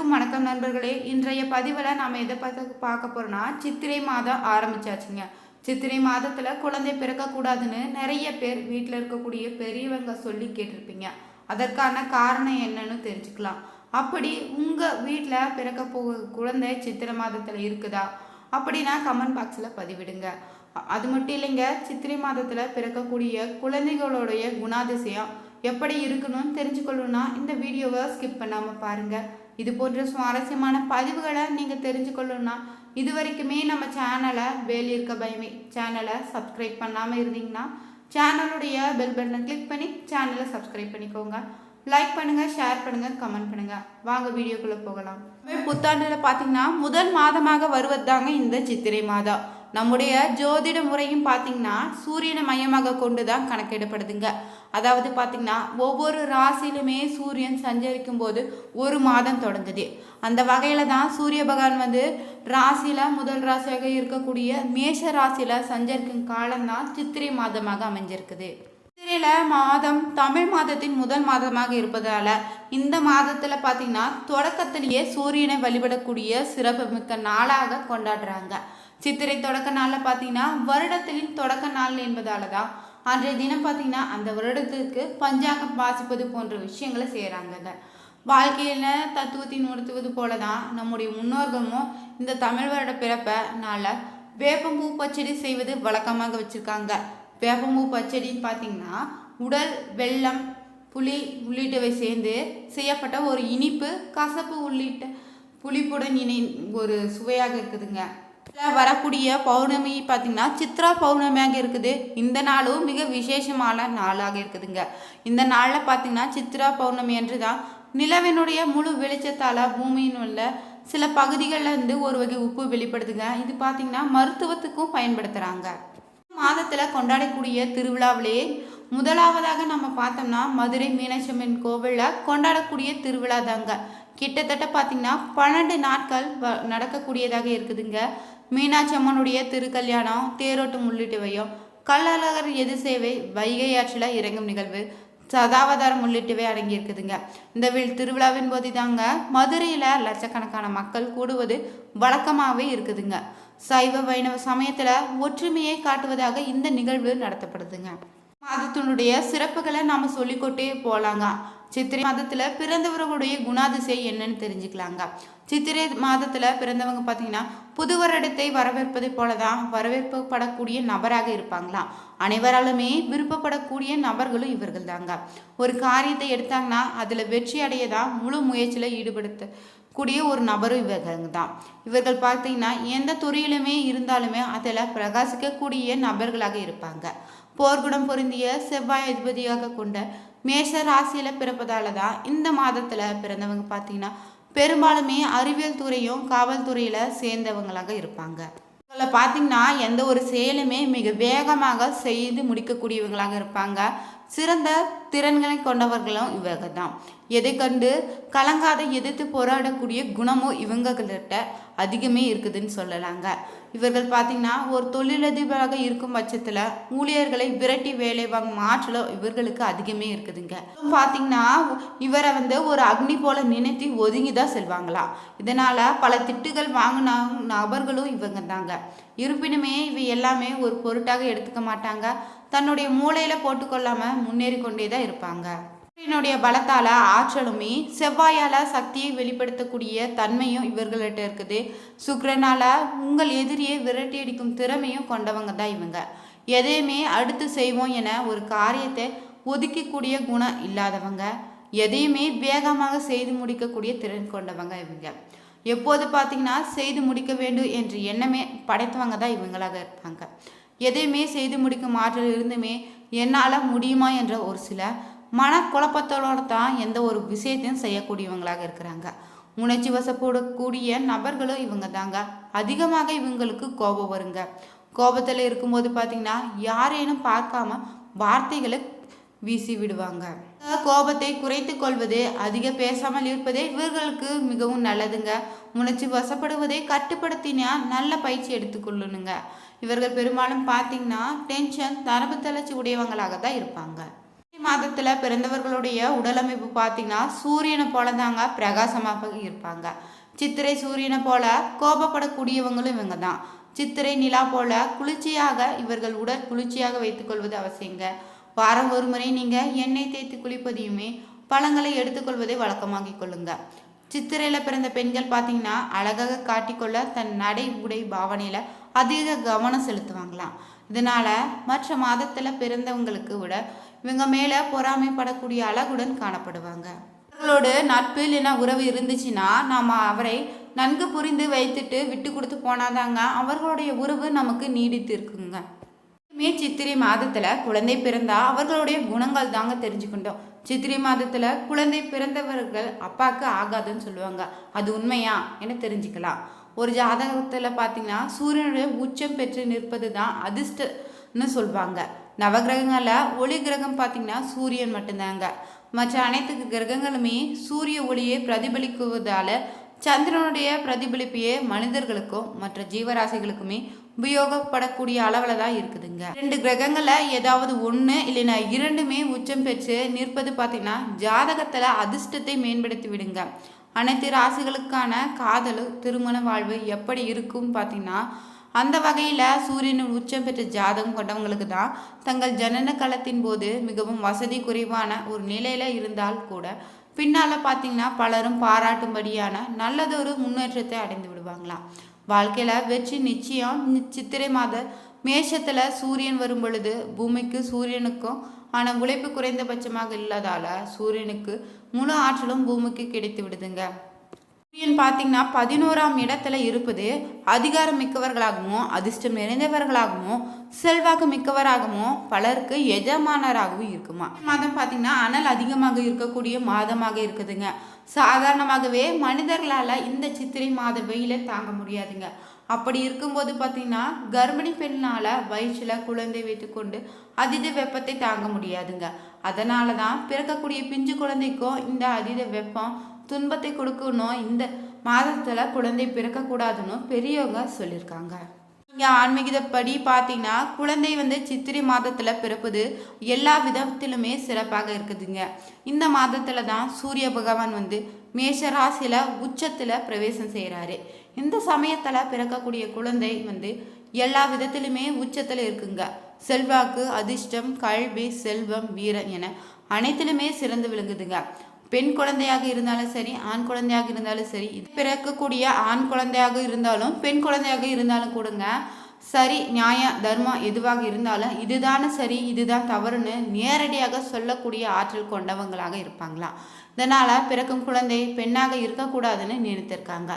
அனைவருக்கும் வணக்கம் நண்பர்களே. இன்றைய பதிவில் நாம் எதை பார்த்து பார்க்க போகிறோன்னா சித்திரை மாதம் ஆரம்பிச்சாச்சுங்க. சித்திரை மாதத்தில் குழந்தை பிறக்கக்கூடாதுன்னு நிறைய பேர் வீட்டில் இருக்கக்கூடிய பெரியவங்க சொல்லி கேட்டிருப்பீங்க. அதற்கான காரணம் என்னன்னு தெரிஞ்சுக்கலாம். அப்படி உங்கள் வீட்டில் பிறக்க போக குழந்தை சித்திரை மாதத்தில் இருக்குதா? அப்படின்னா கமெண்ட் பாக்ஸில் பதிவிடுங்க. அது மட்டும் இல்லைங்க சித்திரை மாதத்தில் பிறக்கக்கூடிய குழந்தைகளுடைய குணாதிசயம் எப்படி இருக்கணும்னு தெரிஞ்சுக்கணும்னா இந்த வீடியோவை ஸ்கிப் பண்ணாமல் பாருங்கள் இது போன்ற சுவாரஸ்யமான பதிவுகளை நீங்கள் தெரிஞ்சுக்கணும்னா இது வரைக்குமே நம்ம சேனலை வேலியிருக்க பயமே. சேனலை சப்ஸ்கிரைப் பண்ணாமல் இருந்தீங்கன்னா சேனலுடைய பெல் பட்டனை கிளிக் பண்ணி சேனலை சப்ஸ்கிரைப் பண்ணிக்கோங்க. லைக் பண்ணுங்க ஷேர் பண்ணுங்க கமெண்ட் பண்ணுங்க. வாங்க வீடியோக்குள்ளே போகலாம். புத்தாண்டில் பார்த்தீங்கன்னா முதல் மாதமாக வருவது தாங்க இந்த சித்திரை மாதம். நம்முடைய ஜோதிட முறையும் பார்த்தீங்கன்னா சூரியனை மையமாக கொண்டு தான் கணக்கிடப்படுதுங்க. அதாவது பார்த்தீங்கன்னா ஒவ்வொரு ராசியிலுமே சூரியன் சஞ்சரிக்கும் போது ஒரு மாதம் தொடங்குது. அந்த வகையில் தான் சூரிய பகவான் வந்து ராசியில் முதல் ராசியாக இருக்கக்கூடிய மேஷ ராசியில் சஞ்சரிக்கும் காலம்தான் சித்திரை மாதமாக அமைஞ்சிருக்குது. சித்திரையில் மாதம் தமிழ் மாதத்தின் முதல் மாதமாக இருப்பதால் இந்த மாதத்தில் பார்த்திங்கன்னா தொடக்கத்திலேயே சூரியனை வழிபடக்கூடிய சிறப்புமிக்க நாளாக கொண்டாடுறாங்க. சித்திரை தொடக்க நாளில் பார்த்திங்கன்னா வருடத்தின் தொடக்க நாள் என்பதால் தான் அன்றைய தினம் பார்த்தீங்கன்னா அந்த வருடத்துக்கு பஞ்சாங்கம் வாசிப்பது போன்ற விஷயங்களை செய்கிறாங்கங்க வாழ்க்கையில் தத்துவத்தின் உணர்த்துவது போல தான் நம்முடைய முன்னோர்களும் இந்த தமிழ் வருட பிறப்ப நாள வேப்பம்பூ பச்சடி செய்வது வழக்கமாக வச்சுருக்காங்க. வேப்பம்பூ பச்சடின்னு பார்த்தீங்கன்னா உடல் வெள்ளம் புளி உள்ளிட்டவை சேர்ந்து செய்யப்பட்ட ஒரு இனிப்பு கசப்பு உள்ளிட்ட புளிப்புடன் இணை ஒரு சுவையாக இருக்குதுங்க. வரக்கூடிய பௌர்ணமி பார்த்தீங்கன்னா சித்ரா பௌர்ணமியாக இருக்குது. இந்த நாளும் மிக விசேஷமான நாளாக இருக்குதுங்க. இந்த நாளில் பார்த்தீங்கன்னா சித்ரா பௌர்ணமி என்று தான் நிலவினுடைய முழு வெளிச்சத்தால் பூமியின் உள்ள சில பகுதிகளில் இருந்து ஒரு வகை உப்பு வெளிப்படுதுங்க. இது பார்த்தீங்கன்னா மருத்துவத்துக்கும் பயன்படுத்துகிறாங்க மாதத்தில் கொண்டாடக்கூடிய திருவிழாவிலே முதலாவதாக நம்ம பார்த்தோம்னா மதுரை மீனாட்சி அம்மன் கோவிலில் கொண்டாடக்கூடிய திருவிழா தாங்க கிட்டத்தட்ட பார்த்தீங்கன்னா பன்னெண்டு நாட்கள் வ- நடக்கக்கூடியதாக இருக்குதுங்க. மீனாட்சி அம்மனுடைய திருக்கல்யாணம் தேரோட்டம் உள்ளிட்டவையும் கள்ளழகர் எது சேவை? வைகை ஆற்றில் இறங்கும் நிகழ்வு. சதாவதாரம் உள்ளிட்டவை அடங்கியிருக்குதுங்க. இந்த வில் திருவிழாவின் போது தாங்க மதுரையில் லட்சக்கணக்கான மக்கள் கூடுவது வழக்கமாகவே இருக்குதுங்க. சைவ வைணவ சமயத்தில் ஒற்றுமையை காட்டுவதாக இந்த நிகழ்வு நடத்தப்படுதுங்க. மாதத்தினுடைய சிறப்புகளை நாம் சொல்லிக்கொட்டே போகலாங்க சித்திரை மாதத்தில் பிறந்தவர்களுடைய குணாதிசயம் என்னன்னு தெரிஞ்சுக்கலாங்க. சித்திரை மாதத்தில் பிறந்தவங்க பார்த்தீங்கன்னா புது வருடத்தை வரவேற்பதை போல தான் வரவேற்படக்கூடிய நபராக இருப்பாங்களாம் அனைவராலுமே விருப்பப்படக்கூடிய நபர்களும் இவர்கள் தாங்க ஒரு காரியத்தை எடுத்தாங்கன்னா அதில் வெற்றி அடைய தான் முழு முயற்சியில் ஈடுபடுத்த கூடிய ஒரு நபரும் இவர்கள் தான் இவர்கள் பார்த்தீங்கன்னா எந்த துறையிலுமே இருந்தாலுமே அதில் பிரகாசிக்கக்கூடிய நபர்களாக இருப்பாங்க. போர்க்குணம் பொருந்திய செவ்வாய் அதிபதியாக கொண்ட மேஷ ராசியில் பிறப்பதால தான் இந்த மாதத்தில் பிறந்தவங்க பார்த்தீங்கன்னா பெரும்பாலுமே அறிவியல் துறையும் காவல்துறையில் சேர்ந்தவங்களாக இருப்பாங்க. அதில் பார்த்தீங்கன்னா எந்த ஒரு செயலுமே மிக வேகமாக செய்து முடிக்கக்கூடியவங்களாக இருப்பாங்க. சிறந்த திறன்களை கொண்டவர்களும் இவங்க தான் எதை கண்டு கலங்காத எதிர்த்து போராடக்கூடிய குணமும் இவங்ககிட்ட அதிகமே இருக்குதுன்னு சொல்லலாங்க. இவர்கள் பார்த்தீங்கன்னா ஒரு தொழிலதிபராக இருக்கும் பட்சத்தில் ஊழியர்களை விரட்டி வேலை வாங்கும் ஆற்றலும் இவர்களுக்கு அதிகமே இருக்குதுங்க. பார்த்தீங்கன்னா இவரை வந்து ஒரு அக்னி போல நினைத்து ஒதுங்கி தான் செல்வாங்களாம் இதனால பல திட்டுகள் வாங்கின நபர்களும் இவங்க தாங்க இருப்பினுமே இவை எல்லாமே ஒரு பொருட்டாக எடுத்துக்க மாட்டாங்க. தன்னுடைய மூளையில போட்டுக்கொள்ளாம முன்னேறி கொண்டே தான் இருப்பாங்க. சூரியனுடைய பலத்தால ஆற்றலுமே செவ்வாயால சக்தியை வெளிப்படுத்தக்கூடிய தன்மையும் இவர்கள்ட்ட இருக்குது. சுக்ரனால் உங்கள் எதிரியை விரட்டி அடிக்கும் திறமையும் கொண்டவங்க தான் இவங்க. எதையுமே அடுத்து செய்வோம் என ஒரு காரியத்தை ஒதுக்கக்கூடிய குணம் இல்லாதவங்க. எதையுமே வேகமாக செய்து முடிக்கக்கூடிய திறன் கொண்டவங்க இவங்க. எப்போது பார்த்தீங்கன்னா செய்து முடிக்க வேண்டும் என்ற எண்ணமே படைத்தவங்க தான் இவங்களாக இருப்பாங்க. எதையுமே செய்து முடிக்கும் ஆற்றல் இருந்துமே என்னால் முடியுமா என்ற ஒரு சில மனக்குழப்பத்தோட தான் எந்த ஒரு விஷயத்தையும் செய்யக்கூடியவங்களாக இருக்கிறாங்க. உணர்ச்சி வசப்படக்கூடிய நபர்களும் இவங்க தாங்க. அதிகமாக இவங்களுக்கு கோபம் வருங்க. கோபத்தில் இருக்கும்போது பார்த்தீங்கன்னா யாரேனும் பார்க்காம வார்த்தைகளை வீசி விடுவாங்க. கோபத்தை குறைத்து கொள்வது அதிக பேசாமல் இருப்பதே இவர்களுக்கு மிகவும் நல்லதுங்க. உணர்ச்சி வசப்படுவதை கட்டுப்படுத்தினா நல்ல பயிற்சி எடுத்துக்கொள்ளணுங்க இவர்கள் பெரும்பாலும் பார்த்தீங்கன்னா டென்ஷன் தரப்பு தளர்ச்சி உடையவங்களாக தான் இருப்பாங்க மாதத்தில் பிறந்தவர்களுடைய உடலமைப்பு பார்த்தீங்கன்னா சூரியனை போல தாங்க பிரகாசமாக இருப்பாங்க. சித்திரை சூரியனை போல கோபப்படக்கூடியவங்களும் இவங்க தான் சித்திரை நிலா போல குளிர்ச்சியாக இவர்கள் உடல் குளிர்ச்சியாக வைத்துக்கொள்வது அவசியங்க. வாரம் ஒரு முறை நீங்கள் எண்ணெய் தேய்த்து குளிப்பதையுமே பழங்களை எடுத்துக்கொள்வதை வழக்கமாக்கிக் கொள்ளுங்க. சித்திரையில் பிறந்த பெண்கள் பார்த்தீங்கன்னா அழகாக காட்டிக்கொள்ள தன் நடை உடை பாவனையில் அதிக கவனம் செலுத்துவாங்களாம். இதனால் மற்ற மாதத்தில் பிறந்தவங்களுக்கு விட இவங்க மேலே பொறாமைப்படக்கூடிய அழகுடன் காணப்படுவாங்க. அவர்களோடு நட்பு இல்லைன்னா உறவு இருந்துச்சுன்னா நாம் அவரை நன்கு புரிந்து வைத்துட்டு விட்டு கொடுத்து போனாதாங்க அவர்களுடைய உறவு நமக்கு நீடித்து இருக்குங்க. மே சித்திரை மாதத்தில் குழந்தை பிறந்தா அவர்களுடைய குணங்கள் தாங்க தெரிஞ்சுக்கிட்டோம். சித்திரை மாதத்தில் குழந்தை பிறந்தவர்கள் அப்பாக்கு ஆகாதுன்னு சொல்லுவாங்க. அது உண்மையா என தெரிஞ்சுக்கலாம். ஒரு ஜாதகத்தில் பார்த்தீங்கன்னா சூரியனுடைய உச்சம் பெற்று நிற்பது தான் அதிர்ஷ்டன்னு சொல்லுவாங்க நவகிரகங்களில் ஒளி கிரகம் பார்த்தீங்கன்னா சூரியன் மட்டும்தாங்க. மற்ற அனைத்து கிரகங்களுமே சூரிய ஒளியை பிரதிபலிக்குவதால் சந்திரனுடைய பிரதிபலிப்பையே மனிதர்களுக்கும் மற்ற ஜீவராசிகளுக்குமே உபயோகப்படக்கூடிய அளவில் தான் இருக்குதுங்க. ரெண்டு கிரகங்களில் ஏதாவது ஒன்று இல்லைன்னா இரண்டுமே உச்சம் பெற்று நிற்பது பார்த்தீங்கன்னா ஜாதகத்தில் அதிர்ஷ்டத்தை மேம்படுத்தி விடுங்க. அனைத்து ராசிகளுக்கான காதல் திருமண வாழ்வு எப்படி இருக்கும் பார்த்தீங்கன்னா அந்த வகையில் சூரியனின் உச்சம் பெற்ற ஜாதகம் கொண்டவங்களுக்கு தான் தங்கள் ஜனன காலத்தின் போது மிகவும் வசதி குறைவான ஒரு நிலையில் இருந்தால் கூட பின்னால் பார்த்தீங்கன்னா பலரும் பாராட்டும்படியான நல்லதொரு முன்னேற்றத்தை அடைந்து விடுவாங்களாம். வாழ்க்கையில் வெற்றி நிச்சயம் சித்திரை மாத மேஷத்தில் சூரியன் வரும் பொழுது பூமிக்கு சூரியனுக்கும் ஆனால் உழைப்பு குறைந்தபட்சமாக இல்லாதால சூரியனுக்கு முழு ஆற்றலும் பூமிக்கு கிடைத்து விடுதுங்க. சூரியன் பார்த்தீங்கன்னா பதினோராம் இடத்துல இருப்பது அதிகாரம் மிக்கவர்களாகவும் அதிர்ஷ்டம் நிறைந்தவர்களாகவும் செல்வாக்கு மிக்கவராகவும் பலருக்கு எஜமானராகவும் இருக்குமா? மாதம் பார்த்தீங்கன்னா அனல் அதிகமாக இருக்கக்கூடிய மாதமாக இருக்குதுங்க. சாதாரணமாகவே மனிதர்களால் இந்த சித்திரை மாத வெயில தாங்க முடியாதுங்க. அப்படி இருக்கும்போது பார்த்தீங்கன்னா கர்ப்பிணி பெண்ணால் வயிற்றில் குழந்தை வைத்துக்கொண்டு அதீத வெப்பத்தை தாங்க முடியாதுங்க. அதனால தான் பிறக்கக்கூடிய பிஞ்சு குழந்தைக்கும் இந்த அதீத வெப்பம் துன்பத்தை கொடுக்கணும். இந்த மாதத்துல குழந்தை பிறக்கக்கூடாதுன்னு பெரியவங்க சொல்லியிருக்காங்க இங்கே ஆன்மீகப்படி பார்த்தீங்கன்னா குழந்தை வந்து சித்திரை மாதத்தில் பிறப்புது. எல்லா விதத்திலுமே சிறப்பாக இருக்குதுங்க. இந்த மாதத்தில் தான் சூரிய பகவான் வந்து மேஷ ராசியில் உச்சத்தில் பிரவேசம் செய்கிறாரு இந்த சமயத்தில் பிறக்கக்கூடிய குழந்தை வந்து எல்லா விதத்திலுமே உச்சத்தில் இருக்குங்க. செல்வாக்கு அதிர்ஷ்டம் கல்வி செல்வம் வீரம் என அனைத்திலுமே சிறந்து விளங்குதுங்க. பெண் குழந்தையாக இருந்தாலும் சரி ஆண் குழந்தையாக இருந்தாலும் சரி இது பிறக்கக்கூடிய ஆண் குழந்தையாக இருந்தாலும் பெண் குழந்தையாக இருந்தாலும் கூடங்க. சரி நியாயம் தர்மம் எதுவாக இருந்தாலும் இதுதானே சரி இதுதான் தவறுன்னு நேரடியாக சொல்லக்கூடிய ஆற்றல் கொண்டவங்களாக இருப்பாங்களாம் இதனால் பிறக்கும் குழந்தை பெண்ணாக இருக்கக்கூடாதுன்னு நினைத்திருக்காங்க.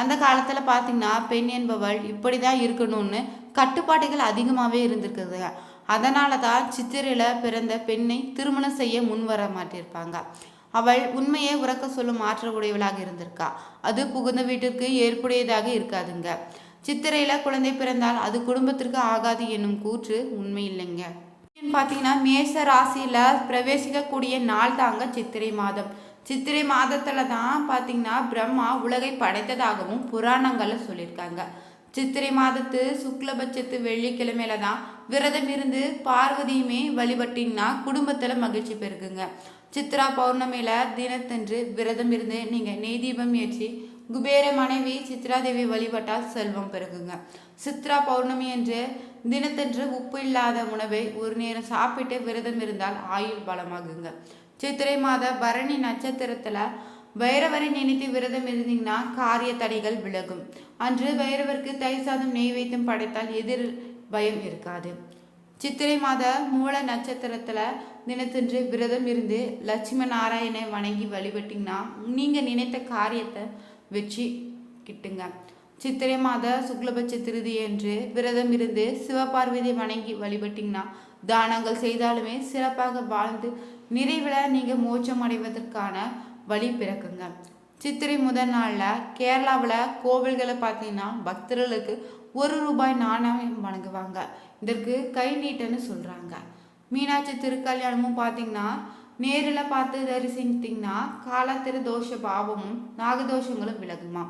அந்த காலத்தில் பார்த்தீங்கன்னா பெண் என்பவள் இப்படி தான் இருக்கணும்னு கட்டுப்பாடுகள் அதிகமாகவே இருந்திருக்குதுங்க அதனால தான் சித்திரையில் பிறந்த பெண்ணை திருமணம் செய்ய முன்வர மாட்டிருப்பாங்க. அவள் உண்மையை உறக்க சொல்லும் ஆற்றல் உடையவளாக இருந்திருக்கா. அது புகுந்த வீட்டிற்கு ஏற்புடையதாக இருக்காதுங்க. சித்திரையில குழந்தை பிறந்தால் அது குடும்பத்திற்கு ஆகாது என்னும் கூற்று உண்மை இல்லைங்க. பார்த்தீங்கன்னா மேச ராசியில பிரவேசிக்கக்கூடிய நாள் தாங்க சித்திரை மாதம். சித்திரை மாதத்துல தான் பார்த்தீங்கன்னா பிரம்மா உலகை படைத்ததாகவும் புராணங்கள்ல சொல்லியிருக்காங்க. சித்திரை மாதத்து சுக்லபட்சத்து வெள்ளிக்கிழமையில தான் விரதம் இருந்து பார்வதியுமே வழிபட்டீங்கன்னா குடும்பத்தில் மகிழ்ச்சி பெருக்குங்க சித்ரா பௌர்ணமியில் தினத்தன்று விரதம் இருந்து நீங்கள் நெய் தீபம் ஏற்றி குபேர மனைவி சித்ராதேவி வழிபட்டால் செல்வம் பெருகுங்க. சித்ரா பௌர்ணமி என்று தினத்தன்று உப்பு இல்லாத உணவை ஒரு நேரம் சாப்பிட்டு விரதம் இருந்தால் ஆயுள் பலமாகுங்க. சித்திரை மாத பரணி நட்சத்திரத்தில் பைரவரை நினைத்து விரதம் இருந்தீங்கன்னா காரிய தடைகள் விலகும். அன்று பைரவருக்கு தயிர் சாதம் நெய் வைத்தும் படைத்தால் எதிர் பயம் இருக்காது. சித்திரை மாத மூல நட்சத்திரத்தில் தினத்தன்று விரதம் இருந்து லட்சுமி நாராயணை வணங்கி வழிபட்டிங்கன்னா நீங்கள் நினைத்த காரியத்தை வெற்றி கிட்டுங்க. சித்திரை மாத சுக்லபட்ச திருதி என்று விரதம் இருந்து சிவபார்வதி வணங்கி வழிபட்டிங்கன்னா தானங்கள் செய்தாலுமே சிறப்பாக வாழ்ந்து நிறைவில் நீங்கள் மோட்சம் அடைவதற்கான வழி பிறக்குங்க. சித்திரை முதல் நாளில் கேரளாவில் கோவில்களை பார்த்தீங்கன்னா பக்தர்களுக்கு ஒரு ரூபாய் நாணயம் வழங்குவாங்க. இதற்கு கை நீட்டன்னு சொல்கிறாங்க மீனாட்சி திருக்கல்யாணமும் பார்த்தீங்கன்னா நேரில் பார்த்து தரிசித்தீங்கன்னா காலத்திரு தோஷ பாவமும் நாகதோஷங்களும் விலகுமா?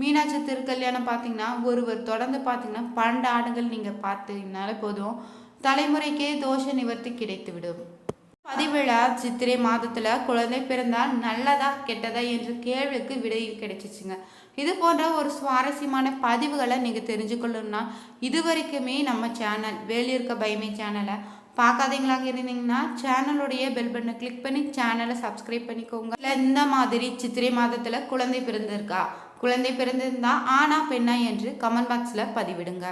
மீனாட்சி திருக்கல்யாணம் பார்த்தீங்கன்னா ஒருவர் தொடர்ந்து பார்த்தீங்கன்னா பன்னெண்டு ஆண்டுகள் நீங்கள் பார்த்தீங்கன்னாலே போதும். தலைமுறைக்கே தோஷ நிவர்த்தி கிடைத்து விடும் பதிவிழா சித்திரை மாதத்தில் குழந்தை பிறந்தால் நல்லதா கெட்டதா என்ற கேள்விக்கு விடை கிடைச்சிச்சுங்க. இது போன்ற ஒரு சுவாரஸ்யமான பதிவுகளை நீங்கள் தெரிஞ்சுக்கணும்னா இது வரைக்குமே நம்ம சேனல் வேலியிருக்க பயமே சேனலை பார்க்காதீங்களாக இருந்தீங்கன்னா சேனலுடைய பெல் பட்டனை கிளிக் பண்ணி சேனலை சப்ஸ்கிரைப் பண்ணிக்கோங்க. இல்லை இந்த மாதிரி சித்திரை மாதத்தில் குழந்தை பிறந்திருக்கா? குழந்தை பிறந்திருந்தா ஆனா பெண்ணா என்று கமெண்ட் பாக்ஸில் பதிவிடுங்க.